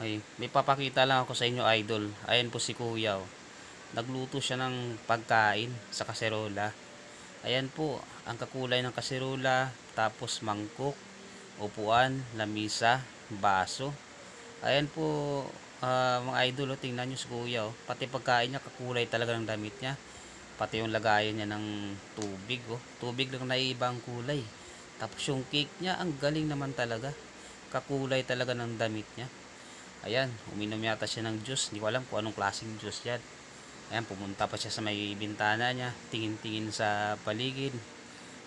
Ay, may papakita lang ako sa inyo, idol. Ayan po si Kuya. Oh. Nagluto siya ng pagkain sa kaserola. Ayan po, ang kakulay ng kaserola, tapos mangkok, upuan, lamisa, baso. Ayan po, ah, mga idol, oh, tingnan nyo si Kuya. Oh. Pati pagkain niya, kakulay talaga ng damit niya. Pati yung lagayan niya ng tubig. Oh. Tubig lang naiiba ang kulay. Tapos yung cake niya, ang galing naman talaga. Kakulay talaga ng damit niya. Ayan, uminom yata siya ng juice. Hindi ko alam kung anong klaseng juice yan. Ayan, pumunta pa siya sa may bintana niya. Tingin-tingin sa paligid.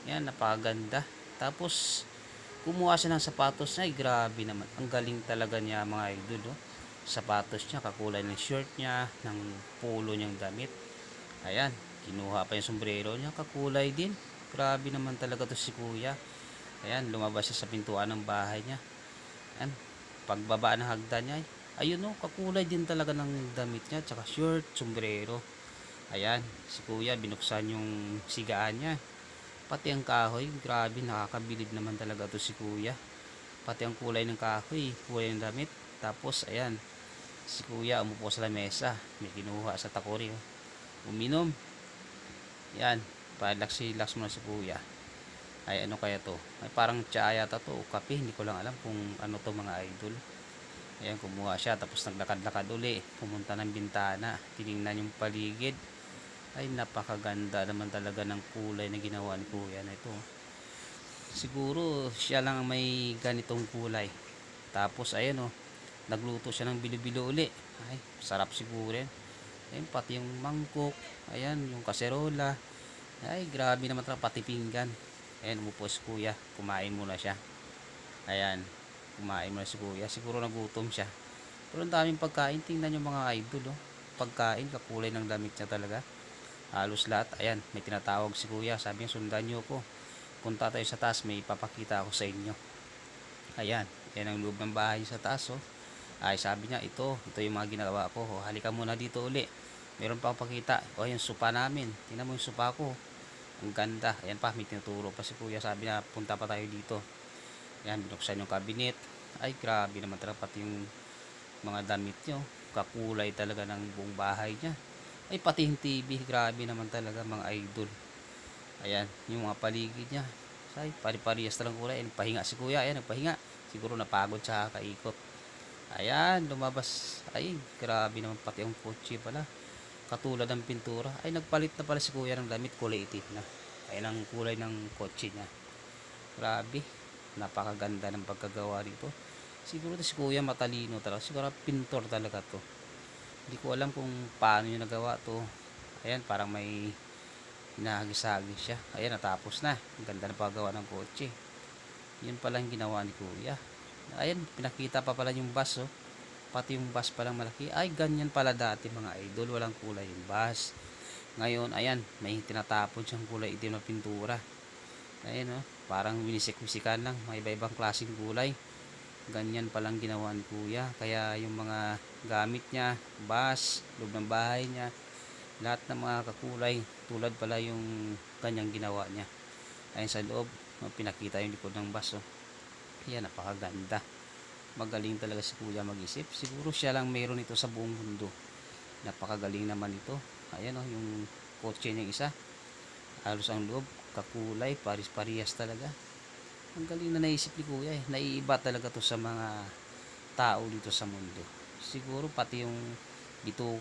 Ayan, napakaganda. Tapos, kumuha siya ng sapatos niya. Ay, grabe naman. Ang galing talaga niya mga idol. Oh. Sapatos niya, kakulay ng shirt niya, ng polo niyang damit. Ayan, kinuha pa yung sombrero niya. Kakulay din. Grabe naman talaga to si kuya. Ayan, lumabas siya sa pintuan ng bahay niya. Ayan, pagbaba ng hagdan niya, ayun no, kakulay din talaga ng damit niya, tsaka shirt, sombrero. Ayan, si kuya binuksan yung sigaan niya. Pati ang kahoy, grabe, nakakabilib naman talaga to si kuya. Pati ang kulay ng kahoy, kulay ng damit. Tapos, ayan, si kuya umupo sa lamesa, may kinuha sa takori. oh. Uminom. Yan, relax-relax muna si kuya. Ay, ano kaya to? Ay, parang tsaa yata to, o kape. Hindi ko lang alam kung ano to mga idol. Ayan, kumuha siya. Tapos naglakad-lakad uli. Pumunta ng bintana. Tiningnan yung paligid. Ay, napakaganda naman talaga ng kulay na ginawa ni kuya na ito. Siguro, siya lang ang may ganitong kulay. Tapos, ayan o. Nagluto siya ng bilo-bilo uli. Ay, sarap siguro yan. Ayun, pati yung mangkok. Ayan, yung kaserola. Ay, grabe naman talaga. Pati pinggan. Ayan, umupo si kuya. Kumain muna siya. Ayan, kumain muna si kuya. Siguro nagutom siya. Pero ang daming pagkain. Tingnan yung mga idol, oh. Pagkain, kakulay ng damit niya talaga. Halos lahat. Ayan, may tinatawag si kuya. Sabi niya, sundan niyo ko. Punta tayo sa taas. May papakita ako sa inyo. Ayan, yan ang loob ng bahay sa taas, oh. Ay, sabi niya, ito, ito yung mga ginagawa ko. Oh, halika muna dito uli. Meron pa akong pakita. O, yung supa namin. Tingnan mo yung supa ko. Ang ganda. Ayan pa, may tinuturo pa si kuya. Sabi niya, punta pa tayo dito. Ayan, binuksan yung cabinet. Ay, grabe naman talaga pati yung mga damit niyo. Kakulay talaga ng buong bahay niya. Ay, pati yung TV. Grabe naman talaga mga idol. Ayan, yung mga paligid niya. Ay, pari-parehas talang kulay. Ayan, pahinga si kuya. Ayan, nagpahinga. Siguro napagod sa kaikot. Ayan, lumabas. Ay, grabe naman pati ang kotse pala. Katulad ng pintura. Ay, nagpalit na pala si kuya ng damit. Kulay itim na. Ayan ang kulay ng kotse niya. Grabe. Napakaganda ng pagkagawa dito. Siguro si kuya matalino talaga. Siguro pintor talaga to. Hindi ko alam kung paano niya nagawa to. Ayan, parang may hinahagis-hagis siya. Ayan, natapos na. Ang ganda ng paggawa ng kotse. Yun pala yung ginawa ni kuya. Ayan, pinakita pa pala yung bus, oh. Pati yung bus palang malaki. Ay, ganyan pala dati mga idol. Walang kulay yung bus. Ngayon, ayan, may tinatapon siyang kulay itim na pintura. Ayan, oh. Parang winisik-wisikan lang. May iba-ibang klaseng kulay. Ganyan palang ginawa ni kuya. Kaya yung mga gamit niya, bus, loob ng bahay niya, lahat ng mga kakulay, tulad pala yung kanyang ginawa niya. Ayun sa loob, pinakita yung likod ng bus, oh. Ayan, napakaganda. Magaling talaga si kuya mag-isip. Siguro siya lang mayroon ito sa buong mundo. Napakagaling naman ito. Ayan oh, yung kotse niya isa. Halos ang loob, kakulay, paris-parehas talaga. Ang galing na naisip ni kuya eh. Naiiba talaga to sa mga tao dito sa mundo. Siguro pati yung dito